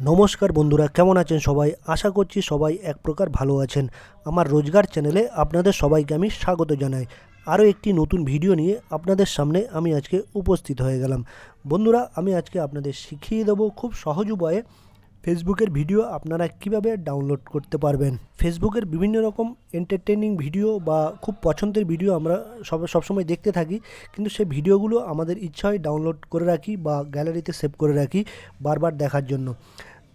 নমস্কার বন্ধুরা, কেমন আছেন সবাই? আশা করছি সবাই এক প্রকার ভালো আছেন। আমার রোজগার চ্যানেলে আপনাদের সবাইকে আমি স্বাগত জানাই। আরও একটি নতুন ভিডিও নিয়ে আপনাদের সামনে আমি আজকে উপস্থিত হয়ে গেলাম। বন্ধুরা, আমি আজকে আপনাদের শিখিয়ে দেবো খুব সহজ উপায়ে ফেসবুকের ভিডিও আপনারা কীভাবে ডাউনলোড করতে পারবেন? ফেসবুকের বিভিন্ন রকম এন্টারটেনিং ভিডিও বা খুব পছন্দের ভিডিও আমরা সব, সবসময় দেখতে থাকি। কিন্তু সেই ভিডিওগুলো আমাদের ইচ্ছা হয় ডাউনলোড করে রাখি বা গ্যালারিতে সেভ করে রাখি বারবার দেখার জন্য।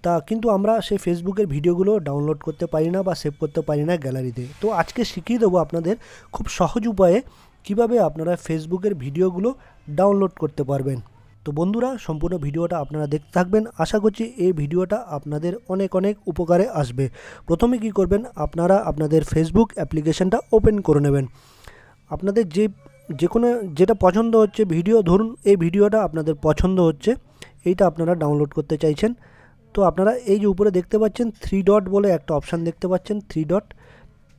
তা কিন্তু আমরা সেই ফেসবুকের ভিডিওগুলো ডাউনলোড করতে পারি না বা সেভ করতে পারি না গ্যালারিতে তো আজকে শিখিয়ে দেবো আপনাদের খুব সহজ উপায়ে কীভাবে আপনারা ফেসবুকের ভিডিওগুলো ডাউনলোড করতে পারবেন। তো বন্ধুরা, সম্পূর্ণ ভিডিওটা আপনারা দেখতে থাকবেন। আশা করছি এই ভিডিওটা আপনাদের অনেক অনেক উপকারে আসবে। প্রথমে কি করবেন, আপনারা আপনাদের ফেসবুক অ্যাপ্লিকেশনটা ওপেন করে নেবেন। আপনাদের যে যে কোনো, যেটা পছন্দ হচ্ছে ভিডিও, ধরুন এই ভিডিওটা আপনাদের পছন্দ হচ্ছে, এইটা আপনারা ডাউনলোড করতে চাইছেন। তো আপনারা এই যে উপরে দেখতে পাচ্ছেন থ্রি ডট বলে একটা অপশান দেখতে পাচ্ছেন থ্রি ডট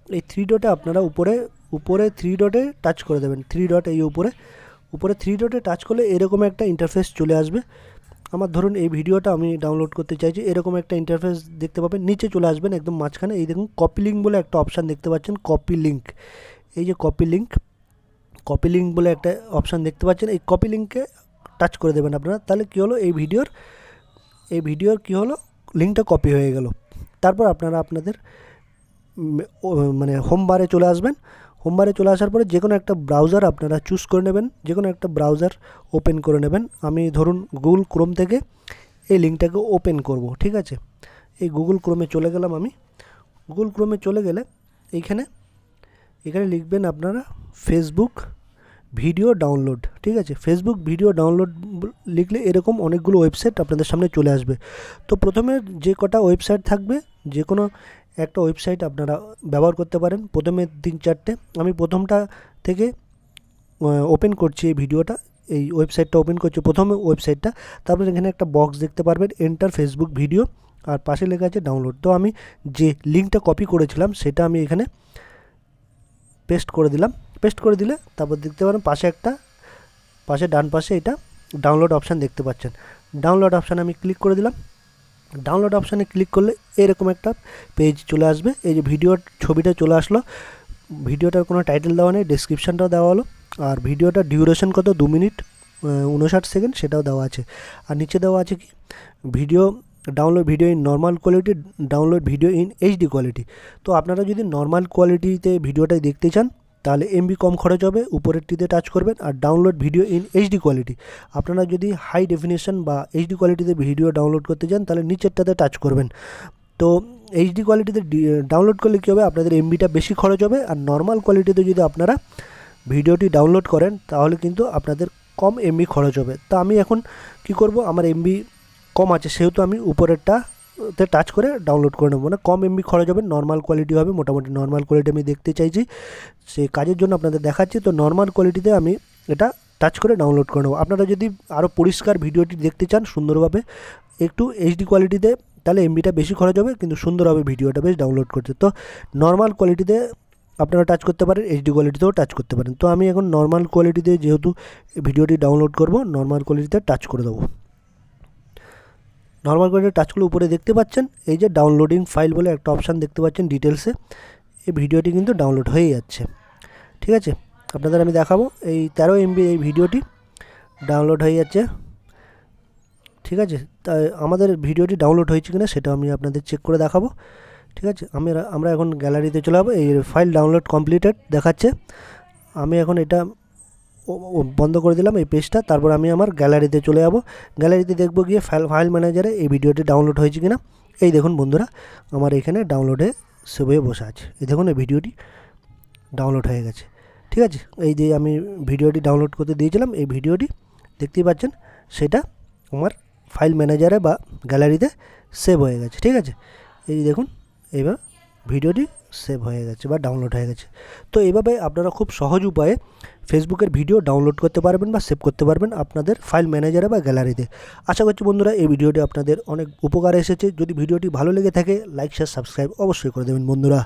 এই থ্রি ডটে আপনারা উপরে উপরে থ্রি ডটে টাচ করে দেবেন থ্রি ডট এই উপরে। উপরে থ্রি ডটে টাচ করলে এরকম একটা ইন্টারফেস চলে আসবে। আমার ধরুন এই ভিডিওটা আমি ডাউনলোড করতে চাইছি এরকম একটা ইন্টারফেস দেখতে পাবেন। নিচে চলে আসবেন একদম মাঝখানে। এই দেখুন কপি লিঙ্ক বলে একটা অপশান দেখতে পাচ্ছেন কপি লিঙ্ক এই যে কপি লিঙ্ক কপি লিঙ্ক বলে একটা অপশান দেখতে পাচ্ছেন। এই কপি লিঙ্কে টাচ করে দেবেন আপনারা। তাহলে কী হলো? এই ভিডিওর এই ভিডিওর কী হলো? লিঙ্কটা কপি হয়ে গেল। তারপর আপনারা আপনাদের মানে হোম বারে চলে আসবেন। হোম বারে চলে আসার পরে যে কোনো একটা ব্রাউজার আপনারা চুজ করে নেবেন, যে কোনো একটা ব্রাউজার ওপেন করে নেবেন। আমি ধরুন গুগল ক্রোম থেকে এই লিঙ্কটাকে ওপেন করব, ঠিক আছে? এই গুগল ক্রোমে চলে গেলাম আমি। গুগল ক্রোমে চলে গেলে এইখানে, এখানে লিখবেন আপনারা ফেসবুক ভিডিও ডাউনলোড ঠিক আছে? ফেসবুক ভিডিও ডাউনলোড লিখলে এরকম অনেকগুলো ওয়েবসাইট আপনাদের সামনে চলে আসবে। তো প্রথমে যে কটা ওয়েবসাইট থাকবে, যে কোনো একটা ওয়েবসাইট আপনারা ব্যবহার করতে পারেন। প্রথমে তিন চারটে। আমি প্রথমটা থেকে ওপেন করছি এই ভিডিওটা। এই ওয়েবসাইটটা ওপেন করছি প্রথমে ওয়েবসাইটটা তারপরে এখানে একটা বক্স দেখতে পারবেন এন্টার ফেসবুক ভিডিও আর পাশে লেখা আছে ডাউনলোড তো আমি যে লিঙ্কটা কপি করেছিলাম, সেটা আমি এখানে পেস্ট করে দিলাম। পেস্ট করে দিলে তারপর দেখতে পারেন পাশে একটা, পাশে ডান পাশে এটা ডাউনলোড অপশান দেখতে পাচ্ছেন। ডাউনলোড অপশানে আমি ক্লিক করে দিলাম। ডাউনলোড অপশানে ক্লিক করলে এরকম একটা পেজ চলে আসবে। এই যে ভিডিওর ছবিটা চলে আসলো ভিডিওটার কোনো টাইটেল দেওয়া নেই ডেসক্রিপশানটাও দেওয়া হলো। আর ভিডিওটার ডিউরেশন কত? দু মিনিট উনষাট সেকেন্ড সেটাও দেওয়া আছে। আর নিচে দেওয়া আছে কি? Video download video in normal quality download video in HD quality তো আপনারা যদি নর্মাল কোয়ালিটিতে ভিডিওটাই দেখতে চান তাহলে এমবি কম খরচ হবে উপরেরটিতে টাচ করবেন আর download video in HD quality আপনারা যদি হাই ডেফিনেশন বা এইচডি কোয়ালিটিতে ভিডিও ডাউনলোড করতে চান তাহলে নিচেরটাতে টাচ করবেন। তো এইচডি কোয়ালিটিতে ডাউনলোড করলে কী হবে? আপনাদের এমবিটা বেশি খরচ হবে আর নর্মাল কোয়ালিটিতে যদি আপনারা ভিডিওটি ডাউনলোড করেন, তাহলে কিন্তু আপনাদের কম এমবি খরচ হবে। তা আমি এখন কি করব? আমার এমবি কম আছে, সেহেতু আমি উপরেরটা তে টাচ করে ডাউনলোড করে নেব। মানে কম এমবি খরচ হবে নর্মাল কোয়ালিটি হবে, মোটামুটি নর্মাল কোয়ালিটি আমি দেখতে চাইছি। সেই কাজের জন্য আপনাদের দেখাচ্ছি, তো নর্মাল কোয়ালিটিতে আমি এটা টাচ করে ডাউনলোড করে নেব। আপনারা যদি আরও পরিষ্কার ভিডিওটি দেখতে চান সুন্দরভাবে, একটু এইচডি কোয়ালিটিতে তাহলে এমবিটা বেশি খরচ হবে, কিন্তু সুন্দর হবে ভিডিওটা বেশ ডাউনলোড করতে তো নর্মাল কোয়ালিটিতে আপনারা টাচ করতে পারেন এইচডি কোয়ালিটিতেও টাচ করতে পারেন। তো আমি এখন নর্মাল কোয়ালিটিতে যেহেতু ভিডিওটি ডাউনলোড করব নর্মাল কোয়ালিটিতে টাচ করে দেবো। নর্মাল কোয়ালিটি টাচগুলো উপরে দেখতে পাচ্ছেন, এই যে ডাউনলোডিং ফাইল বলে একটা অপশান দেখতে পাচ্ছেন ডিটেলসে এই ভিডিওটি কিন্তু ডাউনলোড হয়ে যাচ্ছে। ঠিক আছে? আপনাদের আমি দেখাবো, এই তেরো এমবি এই ভিডিওটি ডাউনলোড হয়ে যাচ্ছে। ঠিক আছে? তাই আমাদের ভিডিওটি ডাউনলোড হয়েছে কিনা সেটা আমি আপনাদের চেক করে দেখাবো। ঠিক আছে? আমি আমরা এখন গ্যালারিতে চলে যাব, এই ফাইল ডাউনলোড কমপ্লিটেড দেখাচ্ছে। আমি এখন এটা বন্ধ করে দিলাম এই পেজটা তারপর আমি আমার গ্যালারিতে চলে যাব। গ্যালারিতে দেখব গিয়ে ফাইল ফাইল ম্যানেজারে এই ভিডিওটি ডাউনলোড হয়েছে কিনা। এই দেখুন বন্ধুরা, আমার এখানে ডাউনলোডে সেভ হয়ে বসে আছে। এই দেখুন এই ভিডিওটি ডাউনলোড হয়ে গেছে। ঠিক আছে, এই যে আমি ভিডিওটি ডাউনলোড করতে দিয়েছিলাম, এই ভিডিওটি দেখতেই পাচ্ছেন, সেটা আমার ফাইল ম্যানেজারে বা গ্যালারিতে সেভ হয়ে গেছে। ঠিক আছে, এই দেখুন, এইবার ভিডিওটি সেভ হয়ে গেছে বা ডাউনলোড হয়ে গেছে। তো এভাবে আপনারা খুব সহজ উপায়ে ফেসবুকের ভিডিও ডাউনলোড করতে পারবেন বা সেভ করতে পারবেন আপনাদের ফাইল ম্যানেজারে বা গ্যালারিতে আশা করছি বন্ধুরা এই ভিডিওটি আপনাদের অনেক উপকার এসেছে। যদি ভিডিওটি ভালো লেগে থাকে লাইক শেয়ার সাবস্ক্রাইব অবশ্যই করে দেবেন বন্ধুরা।